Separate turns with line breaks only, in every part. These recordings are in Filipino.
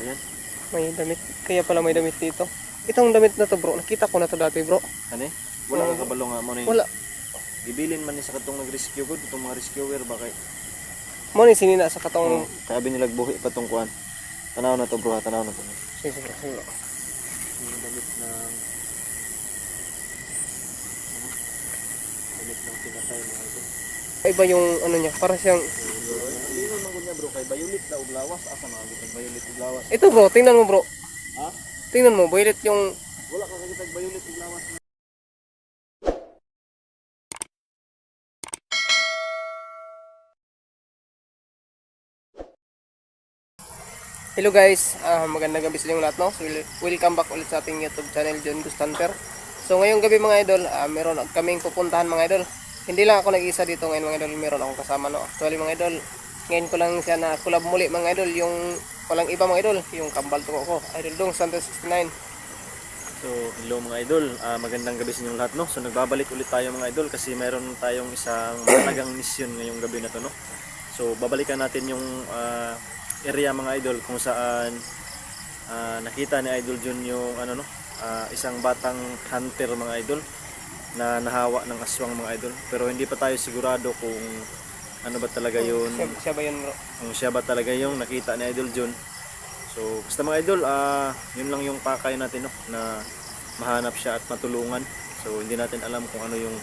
Ayan.
May damit. Kaya pala may damit dito. Itong damit na to bro, nakita ko na to dati bro.
Ano eh? Wala kang kabalo nga mo na
Wala.
Gibilin man ni sa katong nag-rescue good, itong mga rescuer ba kay
Mo ni sinina sa katong...
Oh, sabi nila buhi pa tong kuan. Tanaw na to bro, ha, tanaw na to.
Sige, sige, sige.
Yung damit ng damit ng pinatay mga ito.
Iba yung ano niya, para siyang...
Niya bro, kay Violet na ug lawas asa mga gitag Violet ug lawas.
Ito bro, tingnan mo bro.
Ha?
Tingnan mo, violet yung...
Wala ka kagitag Violet ug lawas.
Hello guys, Ah, magandang gabi sa inyong lahat no. So, wel- welcome back ulit sa ating YouTube channel John Gustanter. So ngayong gabi mga idol, ah, meron kaming pupuntahan mga idol. Hindi lang ako nag-isa dito ngayon mga idol, meron akong kasama no. Actually mga idol, ngayon ko lang siya na collab muli mga idol, yung walang iba mga idol, yung kambal tungo ko, Idol Dong Santos 69.
So, hello mga idol. Ah, magandang gabi sa inyong lahat, no? So, nagbabalik ulit tayo mga idol kasi mayroon tayong isang malagang mission ngayong gabi na to, no? So, babalikan natin yung ah, area mga idol kung saan ah, nakita ni Idol Jun yung ano no, ah, isang batang hunter mga idol na nahawa ng aswang mga idol. Pero hindi pa tayo sigurado kung ano ba talaga yun
Siya, siya ba yun bro?
kung siya ba talaga yung nakita ni Idol John. So, basta mga idol, ah yun lang yung pakay natin no, na mahanap siya at matulungan. So, hindi natin alam kung ano yung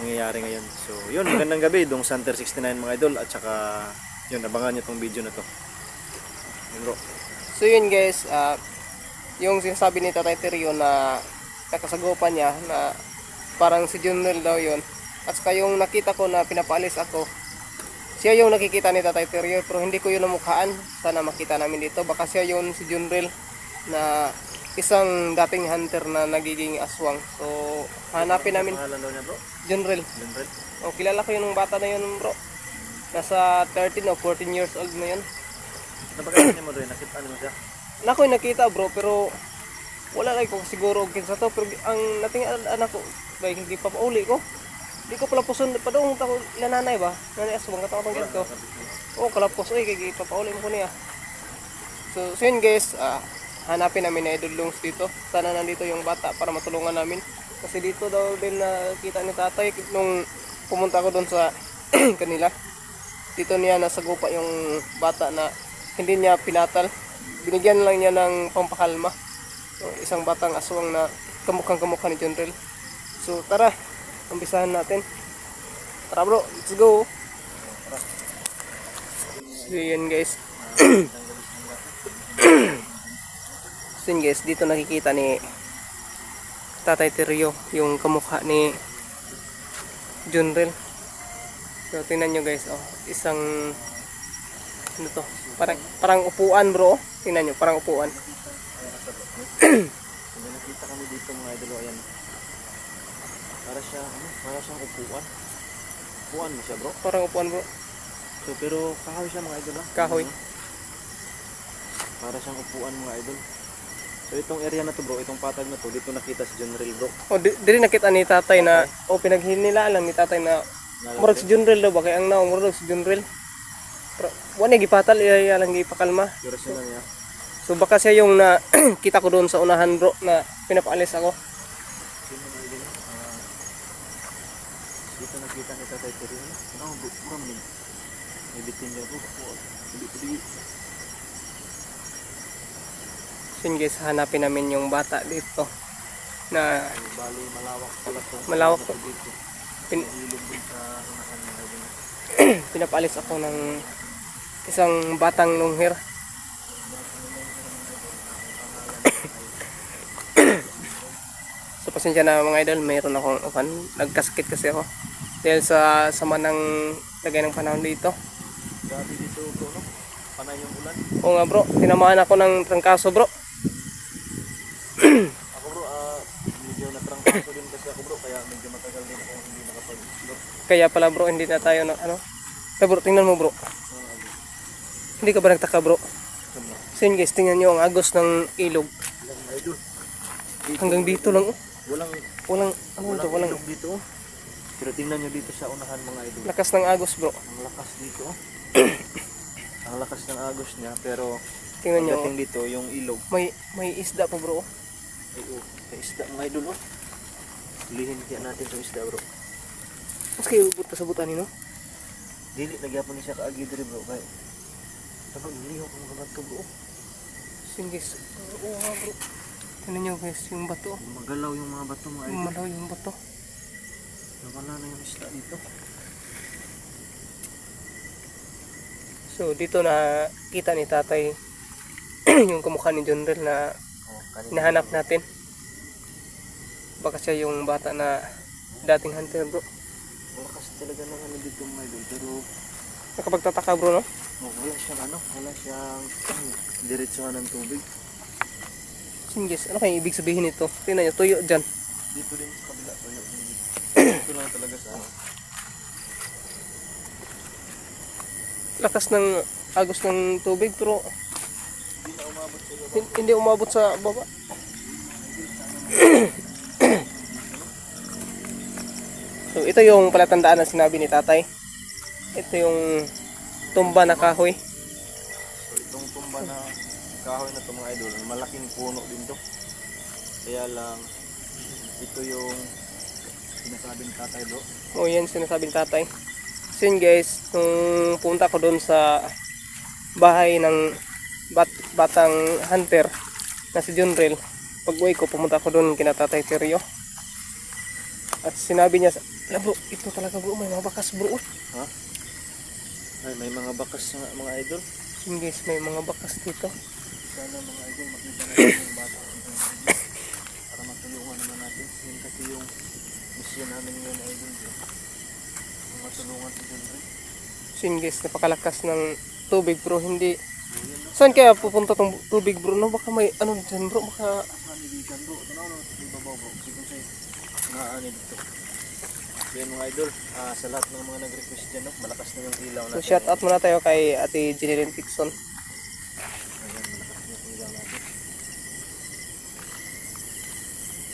nangyayari ngayon. So, yun, magandang gabi, dong Center 69 mga idol at saka yun, abangan niyo tong video na to. Yun bro.
So yun guys, ah, yung sinasabi ni Tatay Terrio na nakasagupan niya na parang si Junrel daw yun. At saka yung nakita ko na pinapaalis ako, siya yung nakikita ni Tatay Terrio pero hindi ko yun namukhaan. Sana makita namin dito. Baka siya yun si Junrel na isang dating hunter na nagiging aswang. So hanapin namin
Pangalan daw niya bro?
Junrel.
Lindred?
O kilala ko yung bata na yun bro. Nasa 13 o 14 years old na yun.
Napagkakasin mo doon, nakita mo siya.
na ako'y nakita bro pero wala lang ko siguro kinsa to pero ang nating anak ko bay hindi pa pauli ko di ko pala puson pa doon ta ko nanay ba? Nanay aswang katong katong ko. Oh kalapos. Oy kay papauli mo ko niya. So so guys ah, hanapin namin na idol lungs dito. Sana nandito yung bata para matulungan namin. Kasi dito daw din nakita ni tatay nung pumunta ako doon sa kanila. Dito niya nasagupa yung bata na hindi niya pinatal. Binigyan lang niya ng pampakalma. So, isang batang aswang na kamukhang kamukha ni Rel so tara umpisahan natin. Tara bro. Let's go. So yun guys. So yun guys. Dito nakikita ni Tatay Terrio yung kamukha ni John Rel so tingnan nyo guys. Oh, isang ano to? Parang, parang upuan bro. Tingnan nyo parang upuan.
Nakita kami dito mga idol, ayan. Para siya, ano, para siyang upuan. Upuan mo siya bro.
parang upuan bro
So, pero kahoy siya mga idol ha.
Kahoy.
Para siyang upuan mga idol. So, itong area na to bro, itong patag na to, dito nakita si John Ril bro.
O, di, nakita ni tatay na, o pinaghinilaan lang ni tatay na, murag si Junrel daw ba, kaya ang naong murag si Junril. Pero, wala gipatal, iya lang gipakalma.
Pero siya na niya.
So, baka siya yung na, kita ko doon sa unahan bro, na pinapaalis ako.
Sino na idol? Ah, dito nakita ni Tatay Terry. Ano? Ano? bro, Bro, may, may bitin niya Hindi, hindi.
So, yun guys, hanapin namin yung bata dito. Na,
Bali, malawak pala to.
Malawak po.
Dito.
pin, pinapaalis ako ng isang batang long hair. so pasensya na mga idol, mayroon akong upan. Nagkasakit kasi ako. Dahil sa sama ng lagay ng panahon dito.
Grabe dito bro, no? Panay yung ulan.
Oo nga bro, tinamaan ako ng trangkaso bro.
Ako bro, ah, medyo natrangkaso din kasi ako bro, kaya medyo matagal din ako hindi nakapag-vlog.
Kaya pala bro, hindi na tayo na ano. Kaya bro, tingnan mo bro. Hindi ka ba nagtaka bro? So yun guys, tingnan nyo ang agos ng ilog. Hanggang dito lang oh.
Walang,
Walang, ano
walang
walang
ilog dito. oh. Pero tingnan nyo dito sa unahan mga idol.
lakas ng agos bro.
Ang lakas dito. oh. Ang lakas ng agos niya, pero
Tingnan nyo.
Pagdating dito, yung ilog.
May may isda pa bro.
Ay, oh, may isda mga idol, oh. Lihin kaya natin itong isda, bro.
Mas kayo buta sa butan no?
Dili, nagyapon ni siya kaagi diri, bro. Kaya, tapos liho kung mga bato, bro.
Singgis. Oo nga bro. Tingnan nyo guys, yung bato.
Magalaw yung mga bato, mga idol.
Malaw yung bato.
Nawala na yung isda dito.
So dito na kita ni tatay yung kumukha ni John Rel na
Oh,
hinahanap natin. Baka siya yung bata na dating hunter bro.
Malakas talaga ng ano dito, mga idol. Pero,
Nakapagtataka bro no?
oh, wala siyang ano, wala siyang diretsuhan ng tubig.
Singgis, ano kaya ibig sabihin nito? Tingnan nyo, tuyo dyan.
Dito din sa kabila, tuyo. Dito lang talaga sa ano.
Lakas ng agos ng tubig pero
Hindi na umabot sila.
hin- hindi umabot sa baba. so ito yung palatandaan na sinabi ni tatay. Ito yung tumba na kahoy.
So itong tumba na kahoy na to mga idol, malaking puno din to. Kaya lang, ito yung sinasabing tatay bro.
O yan sinasabi ni tatay. So yun guys, nung punta ko doon sa bahay ng bat batang hunter na si John Rel, pag uwi ko, pumunta ko doon kina tatay Terrio. At sinabi niya, "Ala, bro, ito talaga bro, may mga bakas bro.
Ha? Ay, may mga bakas nga mga idol.
Yun guys, may mga bakas dito.
Sana mga idol makita natin yung bata. Para matulungan naman natin. Yun kasi yung mission namin ngayon idol. Bro. Yung matulungan si John Ray.
So yun guys, napakalakas ng tubig bro, hindi... Saan kaya pupunta tong tubig bro? No, baka may ano dyan bro, baka...
Manibigan bro. Tanaw na sa ibabaw bro. Siguro sa'yo. Naani dito. Yan mga idol. Ah, sa lahat ng mga nag-request dyan, no? malakas na yung ilaw natin.
So shout out muna tayo kay Ate Jeneline Tixon.
Ayan, malakas na yung ilaw natin.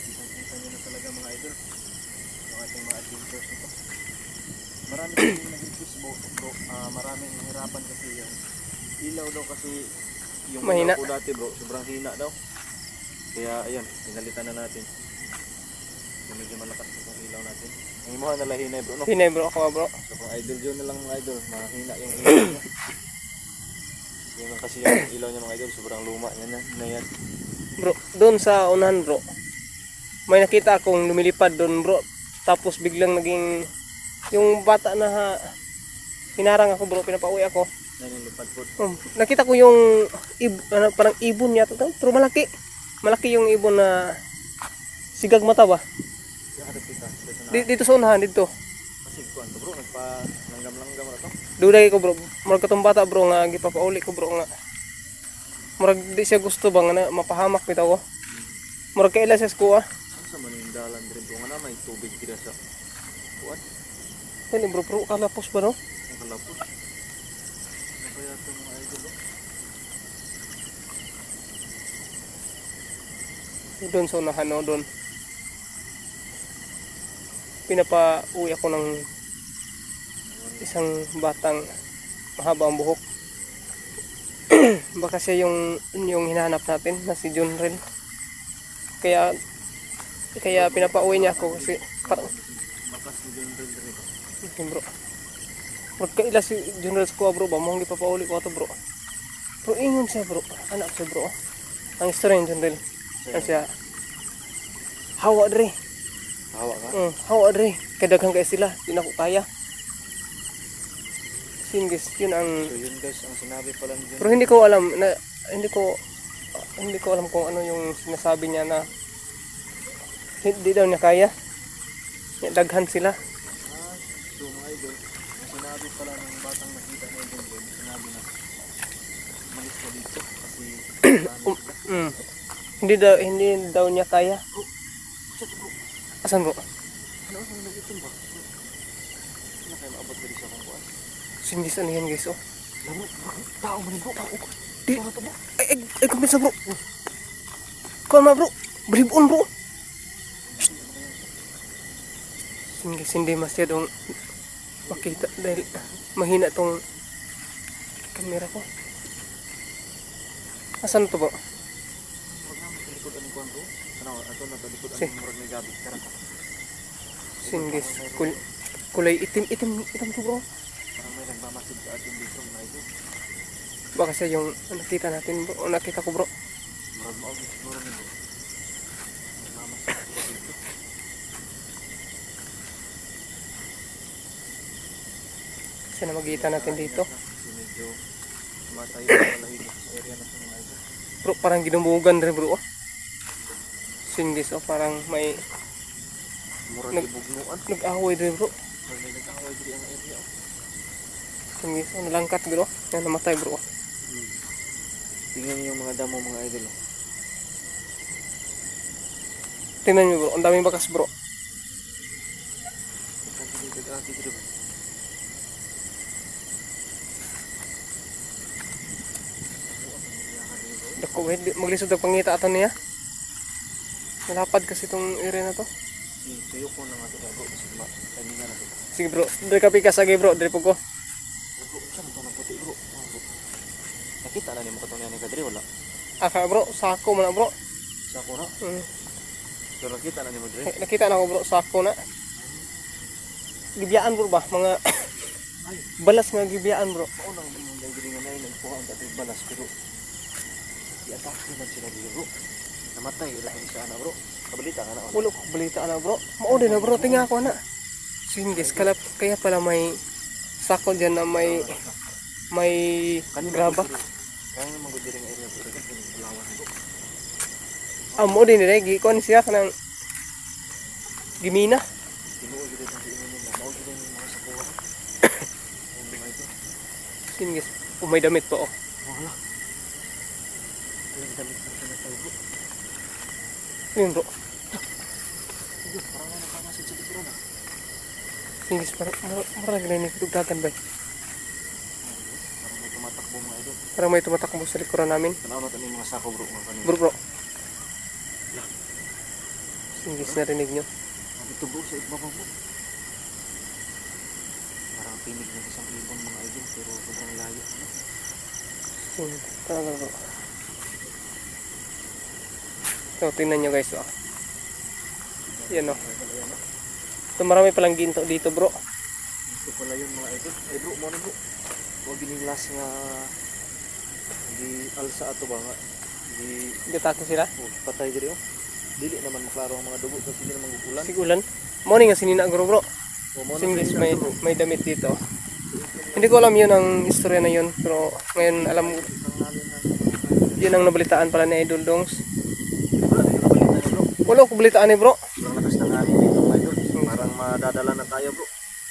Kitang-kita nyo na talaga mga idol. Yung ating mga adventures nito. Marami kasi yung nag-request bro. bro. Ah, maraming hirapan kasi yung ilaw daw kasi yung
Mahina.
ko dati bro, sobrang hina daw. Kaya ayun, pinalitan na natin. Medyo malakas na itong ilaw natin. Ang imuha na lahinay bro, no?
Hinay bro, ako nga bro.
So kung idol John na lang mga idol, mahina yung ilaw niya. Yun lang kasi yung ilaw niya mga idol, sobrang luma niya na, na yan.
Bro, doon sa unahan bro. May nakita akong lumilipad doon bro. Tapos biglang naging yung bata na ha, hinarang ako bro, pinapauwi ako. Um, nakita ko yung ib, ano, parang ibon yata to, pero malaki. Malaki yung ibon na sigag mata ba?
Dito
dito sa unahan dito.
To bro, nagpa-langgam-langgam na to.
Dugay ko bro, murag katong bata bro nga gipapauli ko bro nga. Murag di siya gusto ba nga na mapahamak bitaw ko. Murag kaila siya kuha.
Sa manindalan din to nga na may tubig kira sa kuwan.
Yan bro, bro, kalapos ba no?
Kalapos. Kaya ito mga idol oh?
Doon sa unahan no, doon. Pinapa-uwi ako ng isang batang mahaba ang buhok. Baka siya yung yung hinahanap natin na si John Rel. Kaya kaya pinapa-uwi niya ako kasi parang
Makas ni John Red rin.
Okay, bro. Magkaila si General Squad bro ba? Mohang ipapauli ko ito bro. Bro, ingon siya bro. Anak siya bro. Ang istorya ni General. Ano siya? Hawa dre.
Hawa ka?
Mm, hawa dre. Kadaghang kaya sila. Di na ko kaya. Singis, yun ang...
So yun guys, ang sinabi pala ni
Pero hindi ko alam na... Hindi ko... Hindi ko alam kung ano yung sinasabi niya na hindi daw niya kaya. Daghan sila.
Ah, so mga idol, ang sinabi pala ng batang nakita ni John Red, sinabi na umalis ka dito kasi.
Mm. Hindi daw hindi daw niya kaya. Asan bro?
Ano ang nagitin ba? Ano kayo maabot dali sa kung kuwan?
Singis ano yan guys oh.
Laro, tao man bro, tao ko.
Di,
bro.
ay, ay, ay, kumpisa bro. Kuha ma bro. Balibon bro. Singis hindi masyadong makita dahil mahina tong kamera ko. Asan to.
Tara.
Sin guys. Kul kulay itim itim itim to bro. Baka siya yung nakita natin bro. Nakita ko bro.
Murag mo siguro nito. Nagmamasid sa dito.
Siya na magitan natin dito.
Kasi medyo matayo na malahimik sa area na ito mga idol.
Bro, parang ginumugan rin bro. oh. Sin guys, oh, parang may Nag- nag-away rin bro.
Nag-away diri ang area. oh.
Sin guys, oh, nalangkat bro. Yan, namatay bro. oh.
Tingnan niyo yung mga damo mga idol. oh.
Tingnan niyo bro, ang daming bakas bro.
Kasi dito nag-agi diri ba?
Dako, maglisod ang pangita ato niya. Malapad kasi itong area na to.
Si tuyo ko na nga ito na ito.
Sige bro, dari ka pikas agi bro, dari po ko.
Bro, saan ito na puti bro? Ah, bro. Nakita na ni mo katong ni Kadri wala?
Aka bro, sako mo na bro.
Sa ako na.
Mm.
Pero nakita na ni mo Dre.
Eh, Nakita na ko bro, sako na. Gibiyaan bro ba? Mga balas nga gibiyaan bro.
mao nang diri nga nay nagkuha ang dating balas pero i-atake man sila dito bro. Namatay ilahin sa ana bro. Kabalita ka na. oh.
Ulo ko balita na bro. Din na bro, tinga ko na. Singis, kalap, kaya pala may sako dyan na may may graba.
Kaya naman ko diri nga area bro.
Ah, mo din nila, gikon siya kanang gimina.
Tinuod dito sa inyo nila. Mao dito yung mga sakuha. Ang mga ito.
Singis, kung may damit po oh.
Wala. Yung na bro.
Bro.
Ayun, parang nga nakamasid sa na.
Singis, parang marag na ni dugdagan ba?
Parang may tumatakbo mga idol.
Parang may tumatakbo sa likuran namin.
Tanaw natin yung mga sako bro.
Bro bro. Singis, narinig nyo.
Ito bro sa ibabaw bro. Parang tinig ng isang ibon mga idol pero sobrang layo.
Singis, talaga bro. So, tingnan nyo guys oh. Yan oh. So, marami palang ginto dito bro.
Ito pala yun mga idol. Eh bro, mo na bro. Huwag ginilas nga di alsa ato ba nga. Di
Gatake sila.
oh, patay diri oh. Dili naman maklaro ang mga dugo kasi hindi naman gugulan.
Sigulan. Morning nga sinina bro bro.
Oh, sa
may,
bro.
may damit dito. Hindi ko alam yun ang istorya na yun. Pero ngayon alam
na
yun ang nabalitaan pala ni Idol Dongs.
wala din nabalita na bro.
Wala ko balitaan ni bro.
Sobrang lakas ng hangin dito mga idol. Parang madadala na tayo bro.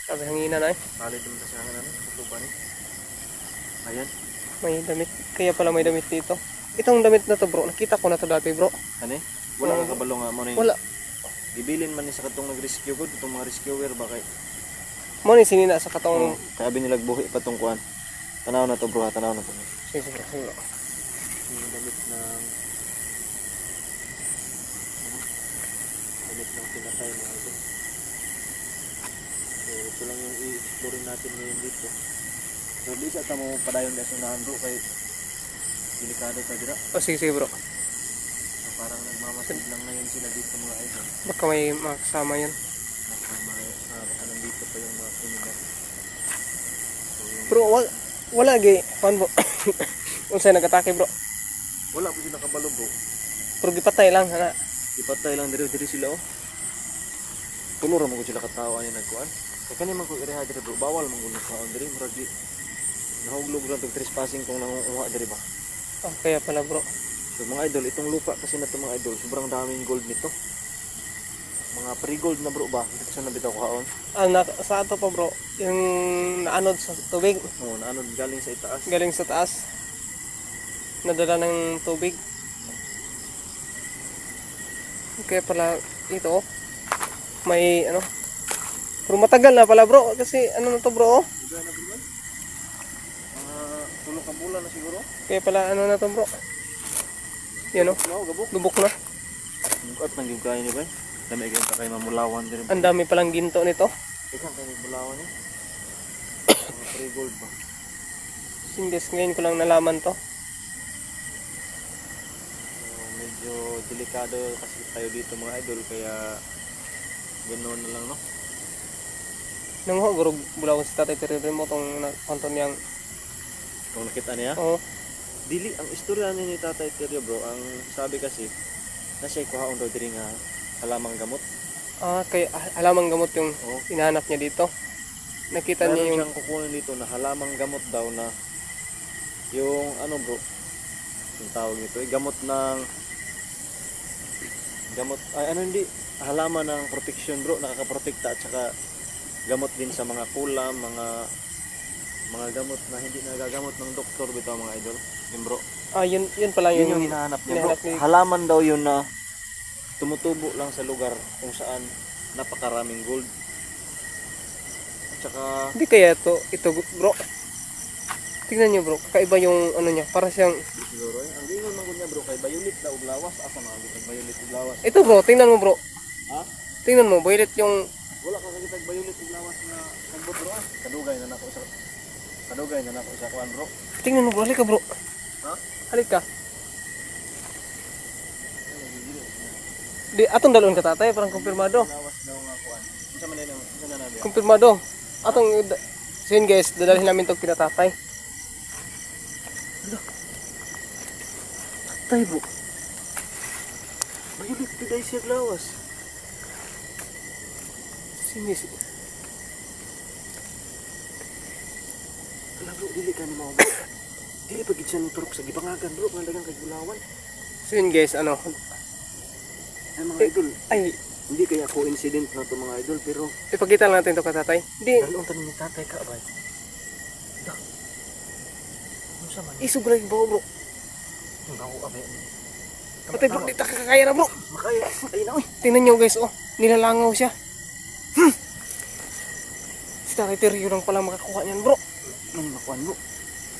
Sabi hangina na eh.
Solid din kasi hangin ano. Tutuban eh. Ayan.
May damit. Kaya pala may damit dito. Itong damit na to bro. Nakita ko na to dati bro.
Ano eh? Wala kang kabalo nga mo na yung
Wala.
Ibilin man ni sa katong nag-rescue good, itong mga rescuer ba kay
Mo ni sinina sa katong...
oh, kaya binilag buhi pa tong kuan. Tanaw na to bro, ha, tanaw na to.
Sige, sige, sige.
Yung damit ng ano? damit ng pinatay mga ito. So ito lang yung i-explore natin ngayon dito. So di sa tamo padayon na sunahan bro kay delikado ta dira.
O sige, sige bro.
So parang nagmamasid lang ngayon sila dito mga idol.
Baka may mga kasama yun.
Baka may uh, nandito pa yung mga kriminal. So
Bro, wala, wala gi. Pan bro. Unsay nagatake bro.
wala po sila kabalo bro.
Pero gipatay lang. Hana.
Ipatay lang diri diri sila oh. Tulo ra mo sila katawa niya nagkuan. Kaya kani man ko ireha diri bro, bawal man ko nagkuan diri murag di nahuglog lang tog trespassing kung nangunguha diri ba.
Oh, kaya pala bro.
So mga idol, itong lupa kasi na to mga idol, sobrang daming gold nito. Mga pre-gold na bro ba? Dito sa nabitaw ko haon.
Ah, na, sa ato pa bro. Yung naanod sa tubig.
Oo, na ano galing sa itaas.
Galing sa taas. Nadala ng tubig. Kaya pala ito oh. May ano. Pero matagal na pala bro. Kasi ano na to bro oh.
Diga na bro. Ah, tulo ka bulan na siguro.
Kaya pala ano na to bro. Yan oh.
No, gabok.
Lubok na.
At nang gugay ni ba? Dami gyud kay mamulawan diri.
Ang dami palang ginto nito.
Ikaw kay mamulawan ni. Mga pre-gold ba?
Sindes ngayon ko lang nalaman to.
delikado kasi tayo dito mga idol kaya ganoon na lang no.
Nang ho, gurog bulawon si tatay Terry mo tong kanton niyang,
Kung nakita niya,
oh,
dili ang istorya ni ni Tatay Teryo bro, ang sabi kasi na siya kuhaon daw diri nga halamang gamot.
ah, kay ah, halamang gamot yung
Oh,
hinahanap niya dito. Nakita
meron
niya yung,
siyang kukunin dito na halamang gamot daw na yung ano bro, yung tawag nito, eh, gamot ng gamot ay ano hindi halaman ng protection bro, nakakaprotekta at saka gamot din sa mga kulam, mga mga gamot na hindi nagagamot ng doktor bitaw mga idol. Yun bro.
ah, yun, yun pala
Yun
yun,
yung hinahanap niya bro.
ni-
Halaman daw yun na tumutubo lang sa lugar kung saan napakaraming gold. At saka
Hindi kaya to, ito bro. Tingnan niyo bro, kakaiba yung ano niya, para siyang,
siguro eh. Ang gingon man niya bro kay Violet na ug lawas asa mga Violet ug lawas.
ito bro, tingnan mo bro.
Ha?
Tingnan mo, violet yung,
Wala ka kagitag Violet ug lawas na kagbot bro. ah. Kadugay na nako sa Kadugay na nako sa kuan bro.
tingnan mo bro, halika bro.
Ha?
Halika. Di, atong dalon ka tatay, parang kumpirmado.
Lawas daw nga kuan. Unsa man yan? Unsa na nabi?
Kumpirmado. Atong, so yun guys, dadalhin namin itong kinatatay.
Tay bro. Violet tiday siya lawas.
Sinis.
Wala bro, dili ka ni mo bro. Dili pa gid siya ni turok sa gibangagan bro, mga dagang kay Bulawan.
So yun guys, ano,
Ay mga idol,
ay,
hindi kaya coincident na to mga idol pero
ipakita lang natin ito katatay. Hindi,
dalawang tanong ni tatay ka ba? Da. Ano sa man?
yung baho bro.
Ang ako abay.
Patay bro, di ta kakaya na bro.
Makaya, ay na oy.
Tingnan nyo guys, oh, nilalangaw siya. Si Tatay Teryo lang pala makakuha niyan bro.
Ano makuan bro?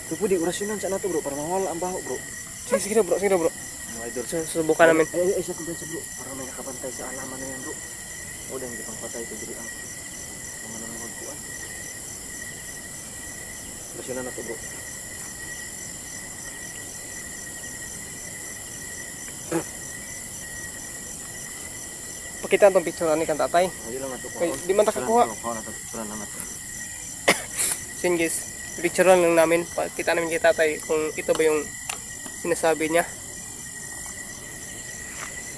Pero pwede orasyonan sa nato bro para mawala ang baho bro.
Sige, sige na bro, sige na bro.
Mga idol.
So, subukan namin.
Ay, ay, ay, sa kumpensa bro. Para may nakabantay sa alaman na yan bro. O dahil hindi pang patay ito dili ang mga nanonood kuan. Orasyonan na to bro.
Pakita itong picture ni kan tatay. Kay, di man takakuha. So yun guys, picture lang namin. Pakita namin kay tatay kung ito ba yung sinasabi niya.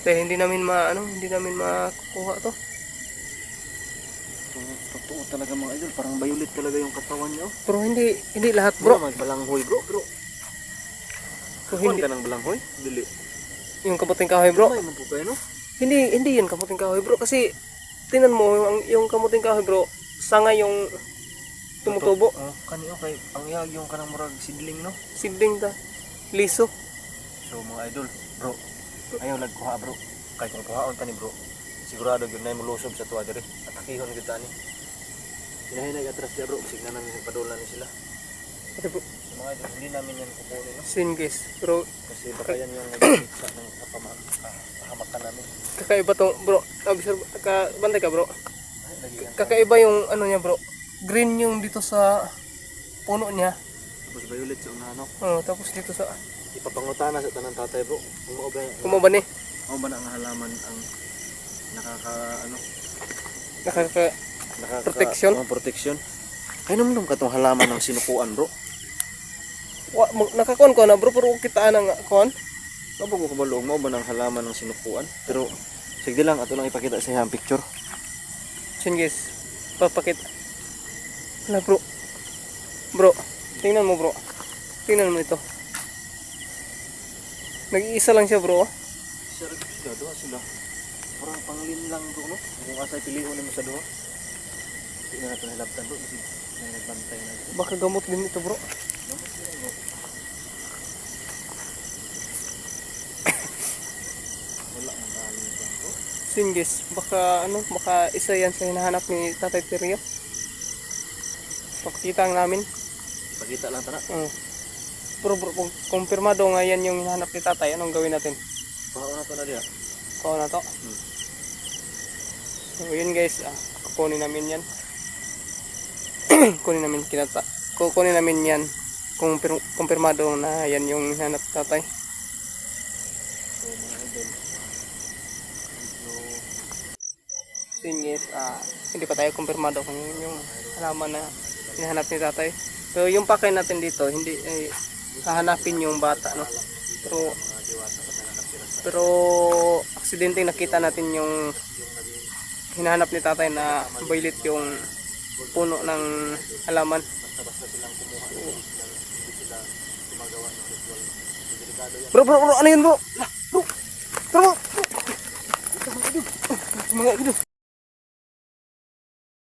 Dahil hindi namin ma, ano, hindi namin makukuha to.
Totoo talaga mga idol. Parang violet talaga yung katawan niya. oh.
Pero hindi, hindi lahat
Bro,
bro.
magbalanghoy bro. Bro,
Pero
hindi ka ng balanghoy? Dili.
yung kamuting kahoy bro.
May man po kayo no?
Hindi, hindi yun kamuting kahoy bro. Kasi, tingnan mo, yung, yung kamuting kahoy bro, sanga yung tumutubo.
Oh, kaniyo kay ang iyag yung kanang murag sidling no.
Sidling ta. Liso.
So mga idol, bro. Ayaw lag kuha bro. Kay kung kuhaon ta ni bro. Sigurado gyud nay mulusob sa tuwa diri. Atakihon gyud ta ni. Hinahinay atras dia bro, sig na namin padulan ni sila.
Ito bro,
mga idol, hindi namin yan kukunin no.
sin guys. Pero,
Kasi baka yan yung nagpitsa ng kapahamakan namin.
kakaiba to bro. Observe, ka, bantay ka bro. Kakaiba yung ano niya bro. Green yung dito sa puno niya.
Tapos violet sa unahan no.
Oh, tapos dito sa
Ipapangutana sa tanang tatay bro. Ba
kumaban eh.
mao ba na ang halaman ang nakaka ano
Nakaka
Nakaka,
Protection?
Oh, protection. Kaya naman ka itong halaman ng sinukuan, bro.
Wa, mag- nakakuan ko na bro pero kitaan ang kuan.
Nabago ko balong mo ba ng halaman ng sinukuan? Pero, sige lang, ato lang ipakita sa iyang picture.
Sin guys. Papakit. Wala bro. Bro, tingnan mo bro. Tingnan mo ito. Nag-iisa lang siya bro.
Sir, doha sila. Parang panglin lang, bro, no? Kung asay piliun mo sa doha. Hindi na natin nilabtan, bro. Kasi may nagbantay na.
Baka gamot din ito bro.
Wala ang dali dyan, bro.
Sin guys. Baka ano, baka isa yan sa hinahanap ni Tatay Terrio. Pakita namin.
Ipakita lang tana.
Uh, pero bro, kung kumpirmado nga yan yung hinahanap ni tatay, anong gawin natin?
Baka na to na diya.
Kuha na to.
Hmm.
So yun guys, ah, kukunin namin yan. kunin namin kinata. Kukunin namin yan kumpir kumpirmado na yan yung hanap tatay
so
yun uh, hindi pa tayo kumpirmado kung yun yung halaman na hinahanap ni tatay so, yung pakay natin dito hindi eh, hahanapin yung bata no pero pero aksidente nakita natin yung hinahanap ni tatay na boylet yung puno ng halaman. Basta-basta. Bro, bro, bro, ano yun bro? Bro, bro, bro. Mga idol.